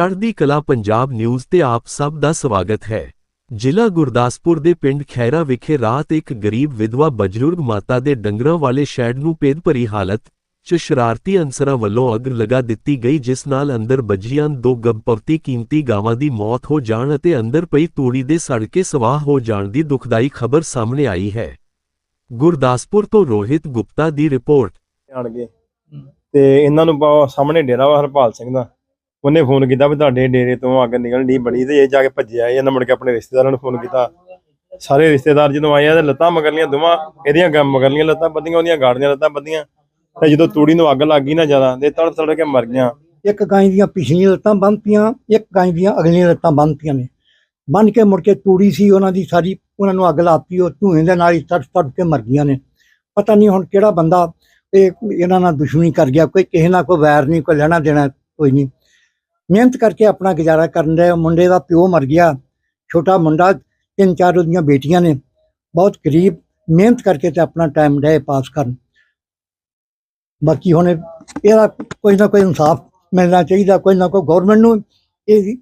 ਚੜ੍ਹਦੀ ਕਲਾ ਪੰਜਾਬ ਨਿਊਜ਼ ਤੇ ਆਪ ਸਭ ਦਾ ਸਵਾਗਤ ਹੈ। ਜ਼ਿਲ੍ਹਾ ਗੁਰਦਾਸਪੁਰ ਦੇ ਪਿੰਡ ਖੈਰਾ ਵਿਖੇ ਰਾਤ ਇੱਕ ਗਰੀਬ ਵਿਧਵਾ ਬਜ਼ੁਰਗ ਮਾਤਾ ਦੇ ਡੰਗਰਾਂ ਵਾਲੇ ਸ਼ੈਡ ਨੂੰ ਪੇਦ ਭਰੀ ਹਾਲਤ 'ਚ ਸ਼ਰਾਰਤੀ ਅਨਸਰਾਂ ਵੱਲੋਂ ਅੱਗ ਲਗਾ ਦਿੱਤੀ ਗਈ ਜਿਸ ਨਾਲ ਅੰਦਰ ਬੱਝੀਆਂ ਦੋ ਗੱਭਵਤੀ ਕੀਮਤੀ ਗਾਵਾਂ ਦੀ ਮੌਤ ਹੋ ਜਾਣ ਅਤੇ ਅੰਦਰ ਪਈ ਤੂੜੀ ਦੇ ਸੜ ਕੇ ਸਵਾਹ ਹੋ ਜਾਣ ਦੀ ਦੁਖਦਾਈ ਖਬਰ ਸਾਹਮਣੇ ਆਈ ਹੈ। ਗੁਰਦਾਸਪੁਰ ਤੋਂ ਰੋਹਿਤ ਗੁਪਤਾ ਦੀ ਰਿਪੋਰਟ। ਆਣਗੇ। ਤੇ ਇਹਨਾਂ ਨੂੰ ਸਾਹਮਣੇ ਡੇਰਾ ਹਰਪਾਲ ਸਿੰਘ ਦਾ। ਉਹਨੇ ਫੋਨ ਕੀਤਾ ਵੀ ਤੁਹਾਡੇ ਡੇਰੇ ਤੋਂ ਅੱਗ ਨਿਕਲਣ ਦੀ ਬੜੀ ਤੇ ਇਹ ਜਾ ਕੇ ਭੱਜਿਆ ਇਹਨਾਂ ਮੁੜ ਕੇ ਆਪਣੇ ਰਿਸ਼ਤੇਦਾਰਾਂ ਨੂੰ ਫੋਨ ਕੀਤਾ। ਸਾਰੇ ਰਿਸ਼ਤੇਦਾਰ ਜਦੋਂ ਆਏ ਆ ਤੇ ਲੱਤਾਂ ਮਗਰਲੀਆਂ ਦੋਵਾਂ, ਇਹਦੀਆਂ ਗ- ਮਗਰਲੀਆਂ ਲੱਤਾਂ ਬੱਧੀਆਂ ਉਹਦੀਆਂ ਗਾੜੀਆਂ ਲੱਤਾਂ ਬੱਧੀਆਂ ਤੇ ਜਦੋਂ ਤੂੜੀ ਨੂੰ ਅੱਗ ਲੱਗ ਗਈ ਨਾ ਜ਼ਿਆਦਾ ਤੇ ਤੜ ਤੜ ਕੇ ਮਰ ਗਈਆਂ। ਇੱਕ ਗਾਂ ਦੀਆਂ ਪਿਛਲੀਆਂ ਲੱਤਾਂ ਬੰਨਤੀਆਂ ਇੱਕ ਗਾਂ ਦੀਆਂ ਅਗਲੀਆਂ ਲੱਤਾਂ ਬੰਨਤੀਆਂ ਨੇ। ਬੰਨ ਕੇ ਮੁੜ ਕੇ ਤੂੜੀ ਸੀ, ਉਹਨਾਂ ਦੀ ਸਾਰੀ ਉਹਨਾਂ ਨੂੰ ਅੱਗ ਲਾਤੀ, ਉਹ ਧੂਏ ਦੇ ਨਾਲ ਹੀ ਤੜ ਤੜ ਕੇ ਮਰ ਗਈਆਂ ਨੇ। ਪਤਾ ਨਹੀਂ ਹੁਣ ਕਿਹੜਾ ਬੰਦਾ ਇਹ, ਇਹਨਾਂ ਨਾਲ ਦੁਸ਼ਮਣੀ ਕਰ ਗਿਆ, ਕੋਈ ਕਿਸੇ ਨਾਲ ਕੋਈ ਵੈਰ ਨਹੀਂ, ਕੋਈ ਲੈਣਾ ਦੇਣਾ, ਕੋਈ ਨਹੀਂ। ਮਿਹਨਤ ਕਰਕੇ ਆਪਣਾ ਗੁਜ਼ਾਰਾ ਕਰਨ ਦੇ ਮੁੰਡੇ ਦਾ ਪਿਓ ਮਰ ਗਿਆ। ਛੋਟਾ ਮੁੰਡਾ, ਤਿੰਨ ਚਾਰ ਉਹਦੀਆਂ ਬੇਟੀਆਂ ਨੇ। ਬਹੁਤ ਗਰੀਬ, ਮਿਹਨਤ ਕਰਕੇ ਤੇ ਆਪਣਾ ਟਾਈਮ ਡੇ ਪਾਸ ਕਰਨ। ਬਾਕੀ ਹੁਣ ਇਹਦਾ ਕੋਈ ਨਾ ਕੋਈ ਇਨਸਾਫ ਮਿਲਣਾ ਚਾਹੀਦਾ। ਕੋਈ ਨਾ ਕੋਈ ਗਵਰਨਮੈਂਟ ਨੂੰ ਇਹ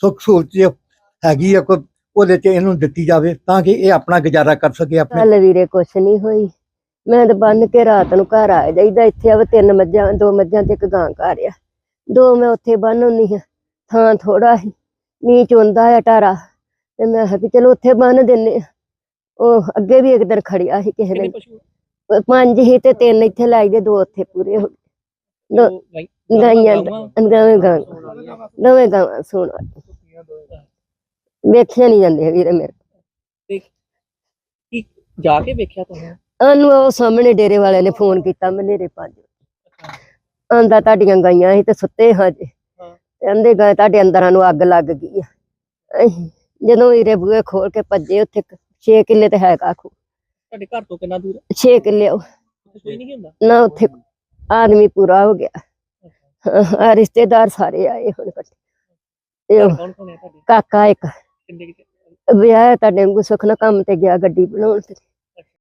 ਸੁੱਖ ਸਹੂਲਤ ਹੈਗੀ ਆ, ਕੋਈ ਉਹਦੇ ਚ ਇਹਨੂੰ ਦਿੱਤੀ ਜਾਵੇ ਤਾਂ ਕਿ ਇਹ ਆਪਣਾ ਗੁਜ਼ਾਰਾ ਕਰ ਸਕੇ ਆਪਣੇ। ਚੱਲ ਵੀਰੇ, ਕੁਛ ਨਹੀਂ ਹੋਈ। ਮੈਂ ਤਾਂ ਬੰਨ ਕੇ ਰਾਤ ਨੂੰ ਘਰ ਆ ਜਾਈਦਾ। ਇੱਥੇ ਆਵੇ ਤਿੰਨ ਮੱਝਾਂ, ਦੋ ਮੱਝਾਂ ਤੇ ਇੱਕ ਗਾਂ ਘਰ ਆ। ਦੋ ਮੈਂ ਉੱਥੇ ਬੰਨ ਹੁੰਨੀ ਆ ਥਾਂ ਥੋੜਾ ਸੀ ਮੀਂਹ ਚੁੰਦਾ ਆ ਟਾਰਾ ਤੇ ਮੈਂ ਕਿਹਾ ਵੀ ਚਲੋ ਉੱਥੇ ਬੰਨ ਦਿੰਨੇ ਆ। ਉਹ ਅੱਗੇ ਵੀ ਇੱਕ ਦਿਨ ਖੜਿਆ ਸੀ ਕਿਸੇ ਨੇ ਪੰਜ ਹੀ ਤੇ ਤਿੰਨ ਇੱਥੇ ਲਾਈ ਦੇ ਦੋ ਉੱਥੇ ਪੂਰੇ ਹੋ ਗਏ। ਗਾਈਆਂ ਦੋਵੇਂ ਗਾਂ ਦੋਵੇਂ ਗਾਂ ਸੁਣ ਵੇਖਿਆ ਨਹੀਂ ਜਾਂਦੇ ਵੀਰੇ ਮੇਰੇ ਜਾ ਕੇ ਵੇਖਿਆ ਤੁਸੀਂ? ਉਹਨੂੰ ਉਹ ਸਾਹਮਣੇ ਡੇਰੇ ਵਾਲਿਆਂ ਨੇ ਫੋਨ ਕੀਤਾ ਮਨੇਰੇ ਪੰਜ ਆਂਦਾ ਤੁਹਾਡੀਆਂ ਗਾਈਆਂ ਸੀ ਤੇ ਸੁੱਤੇ ਹਾਂ ਜੇ। ਕਹਿੰਦੇ ਗਾਂ ਤੁਹਾਡੇ ਅੰਦਰਾਂ ਨੂੰ ਅੱਗ ਲੱਗ ਗਈ ਆ। ਜਦੋਂ ਵੀਰੇ ਬੂਹੇ ਖੋਲ ਕੇ ਭੱਜੇ ਉੱਥੇ 6 ਕਿੱਲੇ ਤੇ ਹੈ ਕਾਖੂ ਤੁਹਾਡੇ ਘਰ ਤੋਂ ਕਿੰਨਾ ਦੂਰ 6 ਕਿੱਲੇ ਨਾ ਉੱਥੇ ਆਦਮੀ ਪੂਰਾ ਹੋ ਗਿਆ। ਆ ਰਿਸ਼ਤੇਦਾਰ ਸਾਰੇ ਆਏ ਹੁਣ ਇਕੱਠੇ ਕਾਕਾ ਇੱਕ। ਵਿਆਹ ਤੁਹਾਡੇ ਵਾਂਗੂ ਸੁੱਖ ਨਾਲ ਕੰਮ ਤੇ ਗਿਆ ਗੱਡੀ ਬਣਾਉਣ ਤੇ।